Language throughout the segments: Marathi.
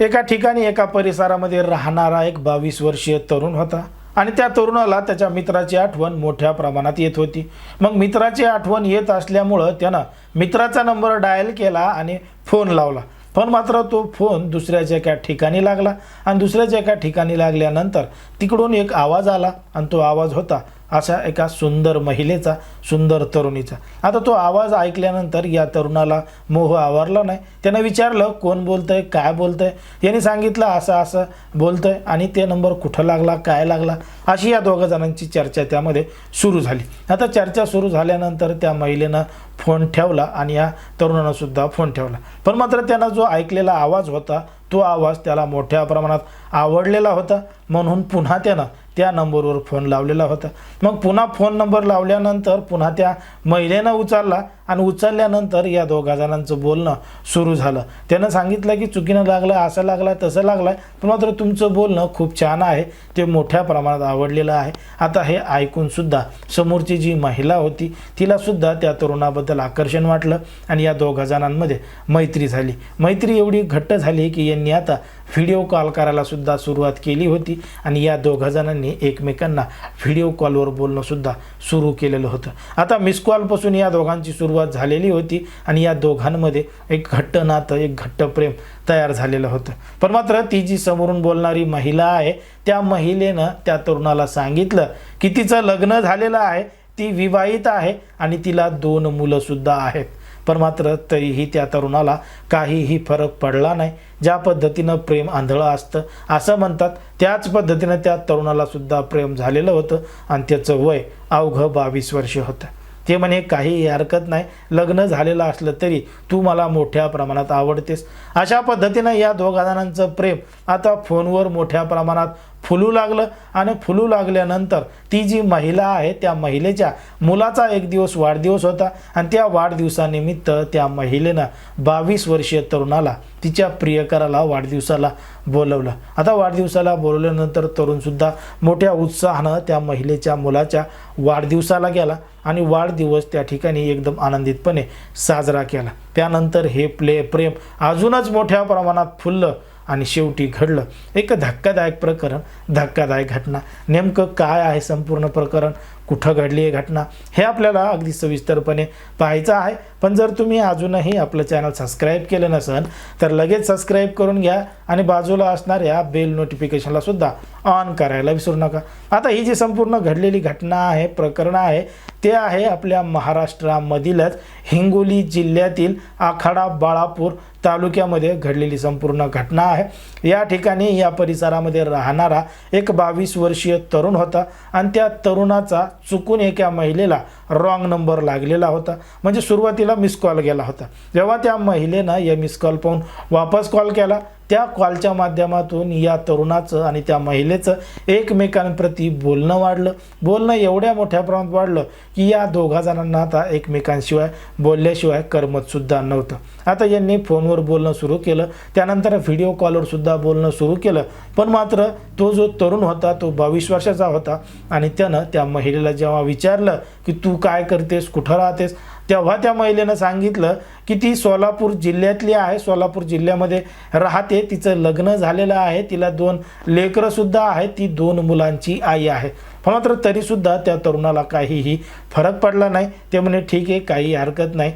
एका ठिकाणी एका परिसरामध्ये राहणारा एक बावीस वर्षीय तरुण होता. आणि त्या तरुणाला त्याच्या मित्राची आठवण मोठ्या प्रमाणात येत होती. मग मित्राची आठवण येत असल्यामुळं त्यानं मित्राचा नंबर डायल केला आणि फोन लावला. पण मात्र तो फोन दुसऱ्याच्या एका ठिकाणी लागला. आणि दुसऱ्याच्या एका ठिकाणी लागल्यानंतर तिकडून एक आवाज आला. आणि तो आवाज होता अशा एका सुंदर महिलेचा सुंदर तरुणीचा. आता तो आवाज ऐकल्यानंतर या तरुणाला मोह आवरला नाही. त्यानं विचारलं कोण बोलतंय? काय बोलतंय? याने सांगितलं असं असं बोलतंय आणि ते नंबर कुठं लागला काय लागला? अशी या दोघं जणांची चर्चा त्यामध्ये सुरू झाली. आता चर्चा सुरू झाल्यानंतर त्या महिलेनं फोन ठेवला आणि या तरुणानंसुद्धा फोन ठेवला. पण मात्र त्यानं जो ऐकलेला आवाज होता तो आवाज त्याला मोठ्या प्रमाणात आवडलेला होता. म्हणून पुन्हा त्यानं त्या नंबरवर फोन लावलेला होता. मग पुन्हा फोन नंबर लावल्यानंतर पुन्हा त्या महिलेनं उचलला. आणि उचलल्यानंतर या दोघा जणांचं बोलणं सुरू झालं. त्यानं सांगितलं की चुकीनं लागलं असं लागलं तसं लागलं पण मात्र तुमचं बोलणं खूप छान आहे. ते मोठ्या प्रमाणात आवडलेलं आहे. आता हे ऐकूनसुद्धा समोरची जी महिला होती तिलासुद्धा त्या तरुणाबद्दल आकर्षण वाटलं आणि या दोघा जणांमध्ये मैत्री झाली. मैत्री एवढी घट्ट झाली की यांनी आता व्हिडिओ कॉल करायलासुद्धा सुरुवात केली होती आणि या दोघा जणांनी एकमेकांना व्हिडिओ कॉलवर बोलणंसुद्धा सुरू केलेलं होतं. आता मिस कॉलपासून या दोघांची सुरुवात झालेली होती आणि या दोघांमध्ये एक घट्ट नातं एक घट्ट प्रेम तयार झालेलं होतं. पण मात्र ती जी समोरून बोलणारी महिला आहे त्या महिलेनं त्या तरुणाला सांगितलं की तिचं लग्न झालेलं आहे ती विवाहित आहे आणि तिला दोन मुलंसुद्धा आहेत. पण मात्र तरीही त्या तरुणाला काहीही फरक पडला नाही. ज्या पद्धतीनं प्रेम आंधळं असतं असं म्हणतात त्याच पद्धतीनं त्या तरुणालासुद्धा प्रेम झालेलं होतं आणि त्याचं वय अवघं बावीस वर्ष होतं. ते म्हणे काही हरकत नाही. लग्न झालेलं असलं तरी तू मला मोठ्या प्रमाणात आवडतेस. अशा पद्धतीनं या दोघा जणांचं प्रेम आता फोनवर मोठ्या प्रमाणात फुलू लागलं आणि फुलू लागल्यानंतर ती जी महिला आहे त्या महिलेच्या मुलाचा एक दिवस वाढदिवस होता आणि त्या वाढदिवसानिमित्त त्या महिलेनं बावीस वर्षीय तरुणाला तिच्या प्रियकराला वाढदिवसाला बोलवलं. आता वाढदिवसाला बोलवल्यानंतर तरुणसुद्धा मोठ्या उत्साहानं त्या महिलेच्या मुलाच्या वाढदिवसाला गेला आणि वाढदिवस त्या ठिकाणी एकदम आनंदितपणे साजरा केला. त्यानंतर हे प्ले प्रेम अजूनच मोठ्या प्रमाणात फुललं. आणि शेवटी घडलं. एक धक्कादायक प्रकरण धक्कादायक घटना. नेमकं काय आहे संपूर्ण प्रकरण? कुठं घडली आहे घटना हे आपल्याला अगदी सविस्तरपणे पाहायचं आहे. पण जर तुम्ही अजूनही आपलं चॅनल सबस्क्राईब केलं नसेल तर लगेच सबस्क्राईब करून घ्या आणि बाजूला असणाऱ्या बेल नोटिफिकेशनला सुद्धा ऑन करायला विसरू नका. आता ही जी संपूर्ण घडलेली घटना आहे प्रकरण आहे ते आहे आपल्या महाराष्ट्रामधीलच हिंगोली जिल्ह्यातील आखाडा बाळापूर तालुक्यामध्ये घडलेली संपूर्ण घटना आहे. या ठिकाणी या परिसरामध्ये राहणारा एक बावीस वर्षीय तरुण होता आणि त्या तरुणाचा चुकून एका महिलेला रॉंग नंबर लागलेला होता. म्हणजे सुरुवातीला मिस कॉल गेला होता. जेव्हा त्या महिलेनं या मिस कॉल पाहून वापस कॉल केला त्या कॉलच्या माध्यमातून या तरुणाचं आणि त्या महिलेचं एकमेकांप्रती बोलणं वाढलं. बोलणं एवढ्या मोठ्या प्रमाणात वाढलं की या दोघा जणांना आता एकमेकांशिवाय बोलल्याशिवाय करमतसुद्धा नव्हतं. आता यांनी फोनवर बोलणं सुरू केलं. त्यानंतर व्हिडिओ कॉलवर सुद्धा बोलणं सुरू केलं. पण मात्र तो जो तरुण होता तो बावीस वर्षाचा होता आणि त्यानं त्या महिलेला जेव्हा विचारलं की तू काय करतेस कुठं राहतेस तेव्हा त्या महिलेनं सांगितलं की ती सोलापूर जिल्ह्यातली आहे. सोलापूर जिल्ह्यामध्ये राहते. तिचं लग्न झालेलं आहे. तिला दोन लेकरंसुद्धा आहेत. ती दोन मुलांची आई आहे. मात्र तरीसुद्धा त्या तरुणाला काहीही फरक पडला नाही. ते म्हणे ठीक आहे काही हरकत नाही.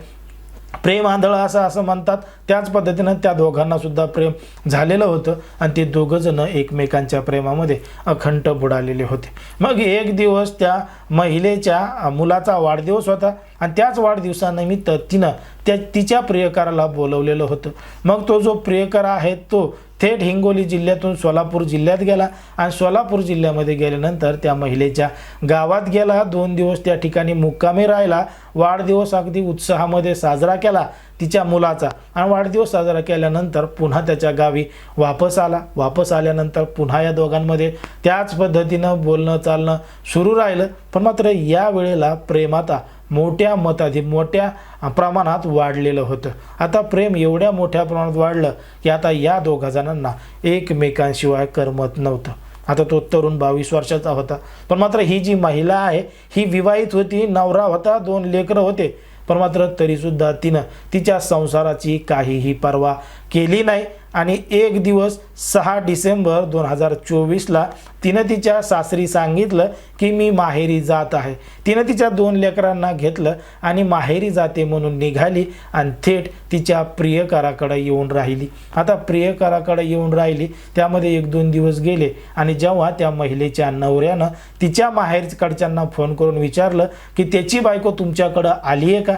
प्रेम आंधळं असं असं म्हणतात. त्याच पद्धतीनं त्या दोघांना सुद्धा प्रेम झालेलं होतं आणि ते दोघंजणं एकमेकांच्या प्रेमामध्ये अखंड बुडालेले होते. मग एक दिवस त्या महिलेच्या मुलाचा वाढदिवस होता आणि त्याच वाढदिवसानिमित्त तिनं त्या तिच्या प्रियकराला बोलवलेलं होतं. मग तो जो प्रियकर आहे तो थेट हिंगोली जिल्ह्यातून सोलापूर जिल्ह्यात गेला आणि सोलापूर जिल्ह्यामध्ये गेल्यानंतर त्या महिलेच्या गावात गेला. दोन दिवस त्या ठिकाणी मुक्कामी राहिला. वाढदिवस अगदी उत्साहामध्ये साजरा केला तिच्या मुलाचा. आणि वाढदिवस साजरा केल्यानंतर पुन्हा त्याच्या गावी वापस आला. वापस आल्यानंतर पुन्हा या दोघांमध्ये त्याच पद्धतीनं बोलणं चालणं सुरू राहिलं. पण मात्र या वेळेला प्रेमाता मोठ्या मताधी मोठ्या प्रमाणात वाढलेलं होतं. आता प्रेम एवढ्या मोठ्या प्रमाणात वाढलं की आता या दोघा जणांना एकमेकांशिवाय करमत नव्हतं. आता तो तरुण बावीस वर्षाचा होता. पण मात्र ही जी महिला आहे ही विवाहित होती नवरा होता दोन लेकरं होते. पण मात्र तरीसुद्धा तिनं तिच्या संसाराची काहीही पर्वा केली नाही आणि एक दिवस सहा डिसेंबर दोन हजार चोवीसला तिनं तिच्या सासरी सांगितलं की मी माहेरी जात आहे. तिनं तिच्या दोन लेकरांना घेतलं आणि माहेरी जाते म्हणून निघाली आणि थेट तिच्या प्रियकराकडे येऊन राहिली. आता प्रियकराकडे येऊन राहिली त्यामध्ये एक दोन दिवस गेले आणि जेव्हा त्या महिलेच्या नवऱ्यानं तिच्या माहेरकडच्यांना फोन करून विचारलं की त्याची बायको तुमच्याकडं आली आहे का?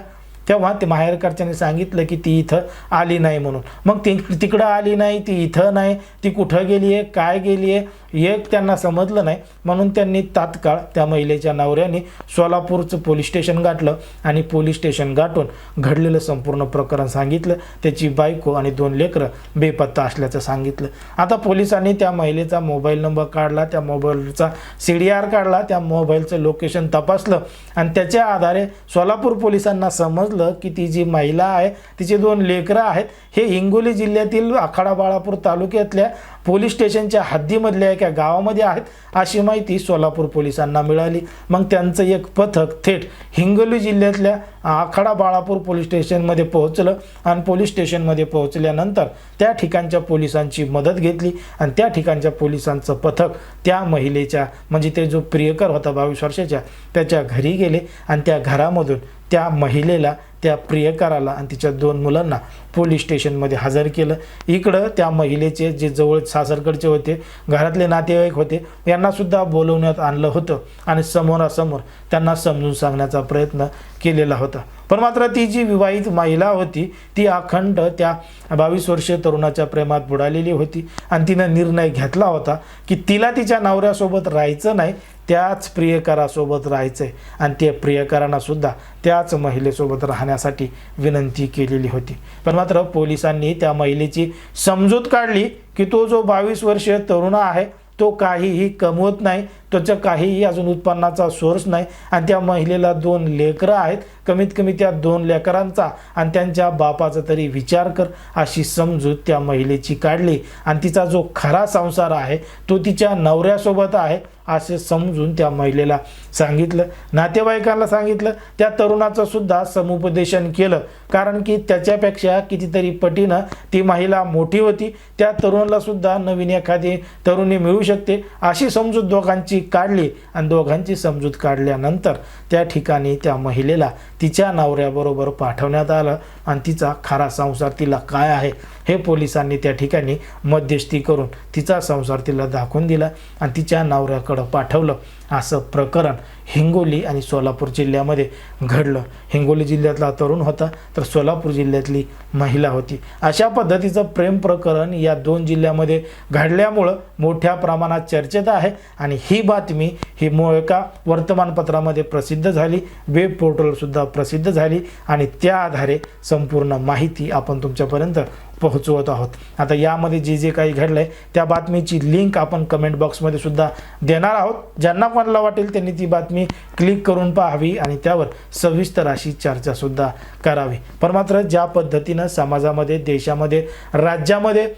तेव्हा ते माहेरकडच्याने सांगितलं की ती इथं आली नाही म्हणून. मग ती तिकडं आली नाही ती इथं नाही ती कुठं गेली आहे काय गेली आहे एक त्यांना समजलं नाही. म्हणून त्यांनी तात्काळ त्या महिलेच्या नवऱ्याने सोलापूरचं पोलीस स्टेशन गाठलं आणि पोलीस स्टेशन गाठून घडलेलं संपूर्ण प्रकरण सांगितलं. त्याची बायको आणि दोन लेकरं बेपत्ता असल्याचं सांगितलं. आता पोलिसांनी त्या महिलेचा मोबाईल नंबर काढला त्या मोबाईलचा सी डी आर काढला त्या मोबाईलचं लोकेशन तपासलं आणि त्याच्या आधारे सोलापूर पोलिसांना समजलं की ती जी महिला आहे तिचे दोन लेकरं आहेत हे हिंगोली जिल्ह्यातील आखाडा बाळापूर तालुक्यातल्या पोलीस स्टेशनच्या हद्दीमधल्या एका गावामध्ये आहेत अशी माहिती सोलापूर पोलिसांना मिळाली. मग त्यांचं एक पथक थेट हिंगोली जिल्ह्यातल्या आखाडा बाळापूर पोलीस स्टेशनमध्ये पोहोचलं आणि पोलीस स्टेशनमध्ये पोहोचल्यानंतर त्या ठिकाणच्या पोलिसांची मदत घेतली आणि त्या ठिकाणच्या पोलिसांचं पथक त्या महिलेच्या म्हणजे ते जो प्रियकर होता बावीस वर्षाच्या त्याच्या घरी गेले आणि त्या घरामधून त्या महिलेला त्या प्रियकराला आणि तिच्या दोन मुलांना पोलीस स्टेशनमध्ये हजर केलं. इकडं त्या महिलेचे जे जवळ सासरकडचे होते घरातले नातेवाईक होते यांनासुद्धा बोलवण्यात आणलं होतं आणि समोरासमोर त्यांना समजून सांगण्याचा प्रयत्न केलेला होता. पण मात्र ती जी विवाहित महिला होती ती अखंड त्या बावीस वर्षीय तरुणाच्या प्रेमात बुडालेली होती आणि तिनं निर्णय घेतला होता की तिला तिच्या नवऱ्यासोबत राहायचं नाही त्याच प्रियकरासोबत राहायचं आहे आणि त्या प्रियकरांना सुद्धा त्याच महिलेसोबत राहण्यासाठी विनंती केलेली होती. पण मात्र पोलिसांनी त्या महिलेची समजूत काढली की तो जो बावीस वर्षीय तरुण आहे तो काहीही कमवत नाही त्याचं काहीही अजून उत्पन्नाचा सोर्स नाही. आणि त्या महिलेला दोन लेकरं आहेत. कमीत कमी त्या दोन लेकरांचा आणि त्यांच्या बापाचा तरी विचार कर अशी समजूत त्या महिलेची काढली. आणि तिचा जो खरा संसार आहे तो तिच्या नवऱ्यासोबत आहे असे समजून त्या महिलेला सांगितलं. नातेवाईकांना सांगितलं. त्या तरुणाचं सुद्धा समुपदेशन केलं. कारण की त्याच्यापेक्षा कितीतरी पटीनं ती महिला मोठी होती. त्या तरुणाला सुद्धा नवीन एखादी तरुणी मिळू शकते अशी समजूत दोघांची काढली आणि दोघांची समजूत काढल्यानंतर त्या ठिकाणी त्या महिलेला तिच्या नवऱ्याबरोबर पाठवण्यात आलं. आणि तिचा खरा संसार तिला काय आहे? हे पोलिसांनी त्या ठिकाणी मध्यस्थी करून तिचा संसार तिला दाखवून दिला आणि तिच्या नवऱ्याकडं पाठवलं. असं प्रकरण हिंगोली आणि सोलापूर जिल्ह्यामध्ये घडलं. हिंगोली जिल्ह्यातला तरुण होता तर सोलापूर जिल्ह्यातली महिला होती. अशा पद्धतीचं प्रेम प्रकरण या दोन जिल्ह्यामध्ये घडल्यामुळं मोठ्या प्रमाणात चर्चेत आहे आणि ही बातमी ही मूळ एका वर्तमानपत्रामध्ये प्रसिद्ध झाली वेब पोर्टलसुद्धा प्रसिद्ध झाली आणि त्या आधारे संपूर्ण माहिती आपण तुमच्यापर्यंत पोहोचवत आहोत. आता यामध्ये जे जे काही घडलं आहे त्या बातमीची लिंक आपण कमेंट बॉक्समध्ये सुद्धा देणार आहोत. ज्यांना कोणाला वाटेल त्यांनी ती बातमी क्लिक करून पाहावी आणि त्यावर सविस्तर अशी चर्चासुद्धा करावी. पण मात्र ज्या पद्धतीनं समाजामध्ये देशामध्ये राज्यामध्ये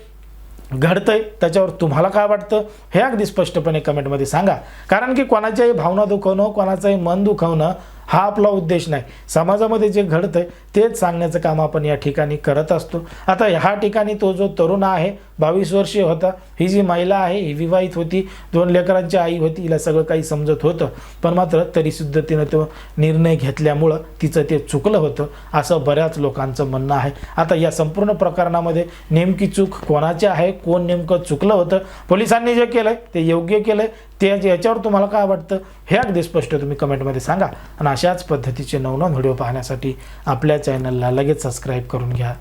घडतंय त्याच्यावर तुम्हाला काय वाटतं हे अगदी स्पष्टपणे कमेंटमध्ये सांगा. कारण की कोणाच्याही भावना दुखवणं कोणाचंही मन दुखवणं हा आपला उद्देश नाही. समाजामध्ये जे घडतं तेच सांगण्याचं काम आपण या ठिकाणी करत असतो. आता ह्या ठिकाणी तो जो तरुण आहे बावीस वर्षीय होता ही जी महिला आहे ही विवाहित होती दोन लेकरांची आई होती हिला सगळं काही समजत होतं पण मात्र तरीसुद्धा तिनं तो निर्णय घेतल्यामुळं तिचं ते चुकलं होतं असं बऱ्याच लोकांचं म्हणणं आहे. आता या संपूर्ण प्रकरणामध्ये नेमकी चूक कोणाची आहे कोण नेमकं चुकलं होतं पोलिसांनी जे केलं ते योग्य केलं ते याच्यावर तुम्हाला काय वाटतं हे अगदी स्पष्ट तुम्ही कमेंटमध्ये सांगा. आणि अशाच पद्धतीचे नवनव व्हिडिओ पाहण्यासाठी आपल्या चॅनलला लगेच सबस्क्राईब करून घ्या.